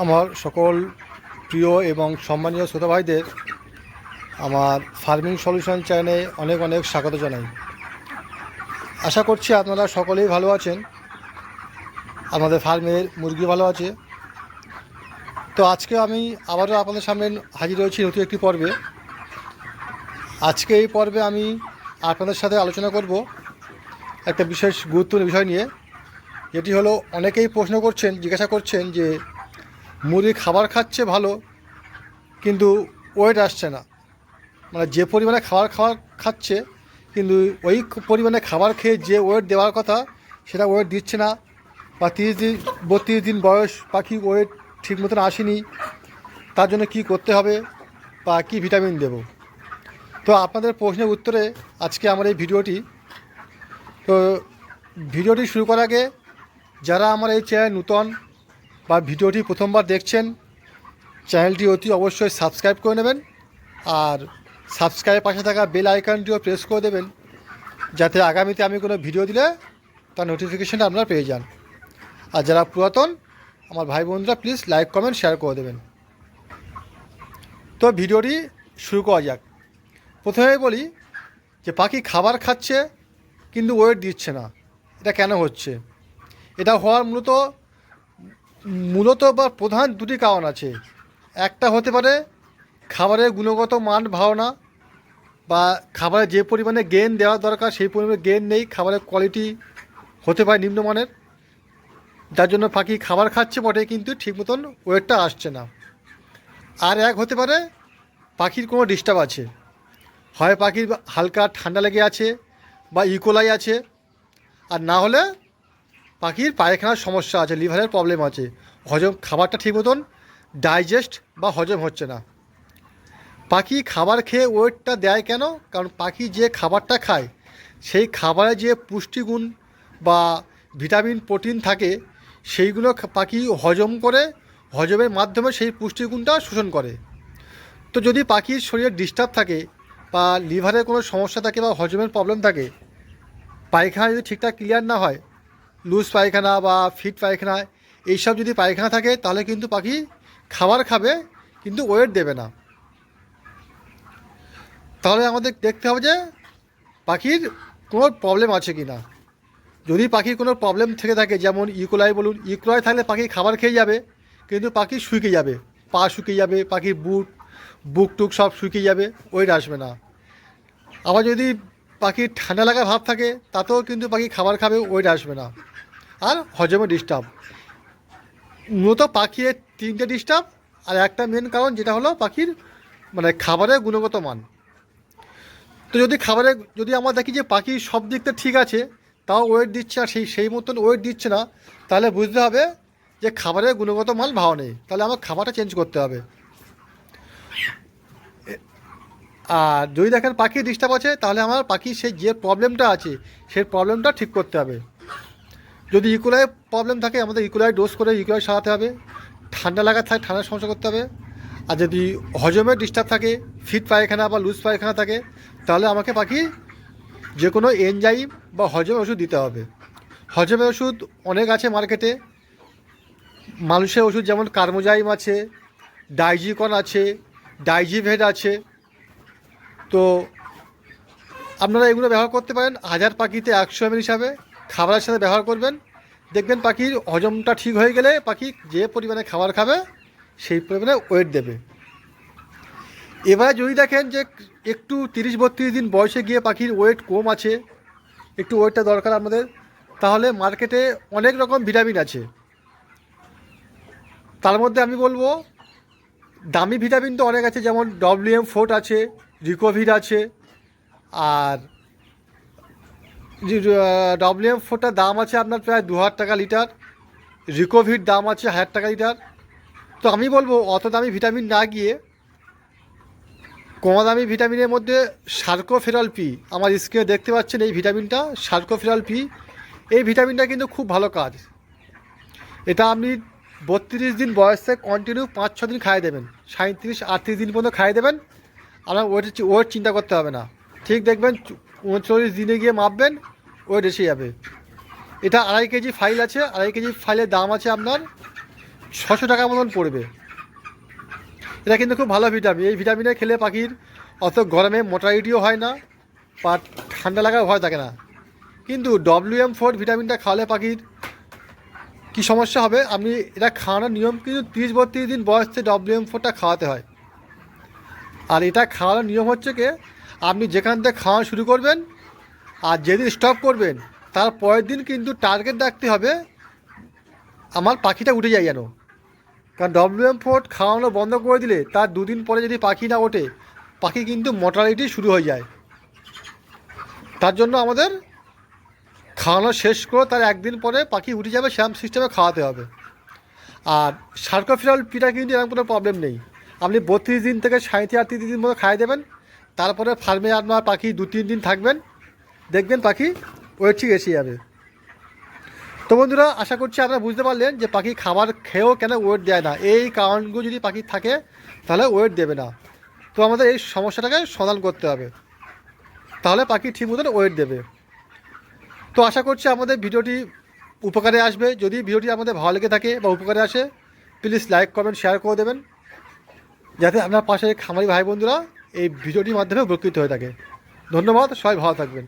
আমার সকল প্রিয় এবং সম্মানীয় শ্রোতা ভাইদের আমার ফার্মিং সলিউশন চ্যানেলে অনেক অনেক স্বাগত জানাই। আশা করছি আপনারা সকলেই ভালো আছেন। আমাদের ফার্মের মুরগি ভালো আছে। তো আজকে আমি আবারও আপনাদের সামনে হাজির হয়েছি নতুন একটি পর্বে। আজকে এই পর্বে আমি আপনাদের সাথে আলোচনা করব একটা বিশেষ গুরুত্বপূর্ণ বিষয় নিয়ে। যেটি হলো অনেকেই প্রশ্ন করছেন, জিজ্ঞাসা করছেন যে মুরগি খাবার খাচ্ছে ভালো, কিন্তু ওয়েট আসছে না। মানে যে পরিমাণে খাবার খাবার খাচ্ছে, কিন্তু ওই পরিমাণে খাবার খেয়ে যে ওয়েট দেওয়ার কথা, সেটা ওয়েট দিচ্ছে না। বা তিরিশ দিন, বত্রিশ দিন বয়স পাখি ওয়েট ঠিক মতন আসেনি, তার জন্য কি করতে হবে বা কী ভিটামিন দেব? তো আপনাদের প্রশ্নের উত্তরে আজকে আমার এই ভিডিওটি। তো ভিডিওটি শুরু করার আগে যারা আমার এই চ্যানেল নূতন বা ভিডিওটি প্রথমবার দেখছেন, চ্যানেলটি অতি অবশ্যই সাবস্ক্রাইব করে নেবেন আর সাবস্ক্রাইব পাশে থাকা বেল আইকনটিও প্রেস করে দেবেন যাতে আগামীতে আমি কোনো ভিডিও দিলে তার নোটিফিকেশানটা আপনারা পেয়ে যান। আর যারা পুরাতন, আমার ভাই বোনরা প্লিজ লাইক কমেন্ট শেয়ার করে দেবেন। তো ভিডিওটি শুরু করা যাক। প্রথমেই বলি যে পাখি খাবার খাচ্ছে কিন্তু ওয়েট দিচ্ছে না। এটা কেন হচ্ছে? এটা হওয়ার মূলত মূলত বা প্রধান দুটি কারণ আছে। একটা হতে পারে খাবারের গুণগত মান ভালো না বা খাবারে যে পরিমাণে গেন দেওয়া দরকার সেই পরিমাণে গেন নেই, খাবারের কোয়ালিটি হতে পারে নিম্নমানের। যার জন্য পাখি খাবার খাচ্ছে বটে, কিন্তু ঠিক মতন ওয়েটটা আসছে না। আর এক হতে পারে পাখির কোনো ডিস্টার্ব আছে। হয় পাখির হালকা ঠান্ডা লেগে আছে বা ইকোলাই আছে। আর না হলে পাখির পায়খানার সমস্যা আছে, লিভারের প্রবলেম আছে। হজম খাবারটা ঠিক মতন ডাইজেস্ট বা হজম হচ্ছে না। পাখি খাবার খেয়ে ওয়েটটা দেয় কেন? কারণ পাখি যে খাবারটা খায়, সেই খাবারে যে পুষ্টিগুণ বা ভিটামিন, প্রোটিন থাকে, সেইগুলো পাখি হজম করে, হজমের মাধ্যমে সেই পুষ্টিগুণটা শোষণ করে। তো যদি পাখির শরীরে ডিস্টার্ব থাকে বা লিভারের কোনো সমস্যা থাকে বা হজমের প্রবলেম থাকে, পায়খানা যদি ঠিকঠাক ক্লিয়ার না হয় লুজ পায়খানা বা ফিট পায়খানা, এইসব যদি পায়খানা থাকে, তাহলে কিন্তু পাখি খাবার খাবে, কিন্তু ওয়েট দেবে না। তাহলে আমাদের দেখতে হবে যে, পাখির কোনো প্রবলেম আছে কি না যদি পাখির কোনো প্রবলেম থেকে থাকে, যেমন ইকোলাই বলুন, ইকোলাই থাকলে পাখি খাবার খেয়ে যাবে, কিন্তু পাখি শুকিয়ে যাবে। পা শুকিয়ে যাবে, পাখির বুট বুক টুক সব শুকিয়ে যাবে, ওয়েট আসবে না। আবার যদি পাখির ঠান্ডা লাগা ভাব থাকে, তাতেও কিন্তু পাখি খাবার খাবে, ওয়েট আসবে না। আর হজমে ডিস্টার্ব মূলত পাখির তিনটে ডিস্টার্ব আর একটা মেন কারণ যেটা হলো পাখির মানে খাবারের গুণগত মান। তো যদি খাবারে, যদি আমরা দেখি যে পাখি সব দিকটা ঠিক আছে, তাও ওয়েট দিচ্ছে আর সেই সেই মতন ওয়েট দিচ্ছে না, তাহলে বুঝতে হবে যে খাবারের গুণগত মান ভালো নেই। তাহলে আমার খাবারটা চেঞ্জ করতে হবে। আর যদি দেখেন পাখি ডিস্টার্ব আছে, তাহলে আমার পাখি সেই যে প্রবলেমটা আছে, সেই প্রবলেমটা ঠিক করতে হবে। যদি ইকুলাই প্রবলেম থাকে, আমাদের ইকুলাই ডোজ করে ইকুলাই সারাতে হবে। ঠান্ডা লাগা থাকে ঠান্ডার সমস্যা করতে হবে। আর যদি হজমের ডিস্টার্ব থাকে ফিট পায়খানা বা লুজ পায়খানা থাকে, তাহলে আমাকে পাখি যে কোনো এনজাইম বা হজমের ওষুধ দিতে হবে। হজমের ওষুধ অনেক আছে মার্কেটে মানুষের ওষুধ যেমন কার্মোজাইম আছে, ডাইজিকন আছে ডাইজিভেড আছে। তো আপনারা এগুলো ব্যবহার করতে পারেন। হাজার পাখিতে একশো এমএল হিসাবে। খাবারের সাথে ব্যবহার করবেন। দেখবেন পাখির হজমটা ঠিক হয়ে গেলে পাখি যে পরিমাণে খাবার খাবে, সেই পরিমাণে ওয়েট দেবে। এবার যদি দেখেন যে একটু তিরিশ বত্রিশ দিন বয়সে গিয়ে পাখির ওয়েট কম আছে, একটু ওয়েটটা দরকার আমাদের, তাহলে মার্কেটে অনেক রকম ভিটামিন আছে। তার মধ্যে আমি বলব, দামি ভিটামিন তো অনেক আছে, যেমন ডব্লিউএম ফোর্ট আছে রিকোভিড আছে, আর ডব্লিউএম ফোরটার দাম আছে আপনার প্রায় দু হাজার টাকা লিটার। রিকোভিড দাম আছে হাজার টাকা লিটার। তো আমি বলব, অত দামি ভিটামিন না গিয়ে কম দামি ভিটামিনের মধ্যে সার্কোফেরল পি আমার স্ক্রিনে দেখতে পাচ্ছেন এই ভিটামিনটা সার্কোফেরল পি এই ভিটামিনটা কিন্তু খুব ভালো কাজ। এটা আপনি বত্রিশ দিন বয়সে কন্টিনিউ পাঁচ ছ দিন খাইয়ে দেবেন। সাঁত্রিশ আটত্রিশ দিন পর্যন্ত খাইয়ে দেবেন। আপনার ওয়েট ওয়েট চিন্তা করতে হবে না। ঠিক দেখবেন, উনচল্লিশ দিনে গিয়ে মাপবেন। ওয়েট এসে যাবে। এটা আড়াই কেজি ফাইল আছে, আড়াই কেজি ফাইলের দাম আছে আপনার ছশো টাকা মতন পড়বে। এটা কিন্তু খুব ভালো ভিটামিন এই ভিটামিনে খেলে পাখির অত গরমে মোটালিটিও হয় না, বা ঠান্ডা লাগার ভয় থাকে না। কিন্তু ডব্লিউ এম ফোর ভিটামিনটা খাওয়ালে পাখির কী সমস্যা হবে? আপনি এটা খাওয়ানোর নিয়ম কিন্তু তিরিশ বত্রিশ দিন বয়স থেকে ডব্লিউ এম ফোরটা খাওয়াতে হয়। আর এটা খাওয়ানোর নিয়ম হচ্ছে কি, আপনি যেখান থেকে খাওয়া শুরু করবেন আর যেদিন স্টপ করবেন, তার পরের দিন কিন্তু টার্গেট রাখতে হবে, আমার পাখিটা উঠে যায় যেন। কারণ ডব্লিউ এম ফোর খাওয়ানো বন্ধ করে দিলে তার দুদিন পরে যদি পাখি না ওঠে, পাখি কিন্তু মর্টালিটি শুরু হয়ে যায়। তার জন্য আমাদের খাওয়ানো শেষ করে তার একদিন পরে পাখি উঠে যাবে সেরকম সিস্টেমে খাওয়াতে হবে। আর সার্কোফিরাল পিটা কিন্তু এরকম কোনো প্রবলেম নেই। আপনি বত্রিশ দিন থেকে সাঁত্রিশ আটত্রিশ দিন মতো খাইয়ে দেবেন, তারপরে ফার্মে আপনার পাখি দু তিন দিন থাকবেন দেখবেন পাখি ওয়েট ঠিক এসে যাবে। তো বন্ধুরা, আশা করছি আপনারা বুঝতে পারলেন যে পাখি খাবার খেয়েও কেন ওয়েট দেয় না। এই কারণগুলো যদি পাখি থাকে, তাহলে ওয়েট দেবে না। তো আমাদের এই সমস্যাটাকে সমাধান করতে হবে। তাহলে পাখি ঠিক মতন ওয়েট দেবে। তো আশা করছি আমাদের ভিডিওটি উপকারে আসবে। যদি ভিডিওটি আমাদের ভালো লেগে থাকে বা উপকারে আসে প্লিজ লাইক কমেন্ট শেয়ার করে দেবেন। যাতে আপনার পাশে খামারি ভাই বন্ধুরা এই ভিডিওটির মাধ্যমে উপকৃত হয়ে থাকে। ধন্যবাদ, সবাই ভালো থাকবেন।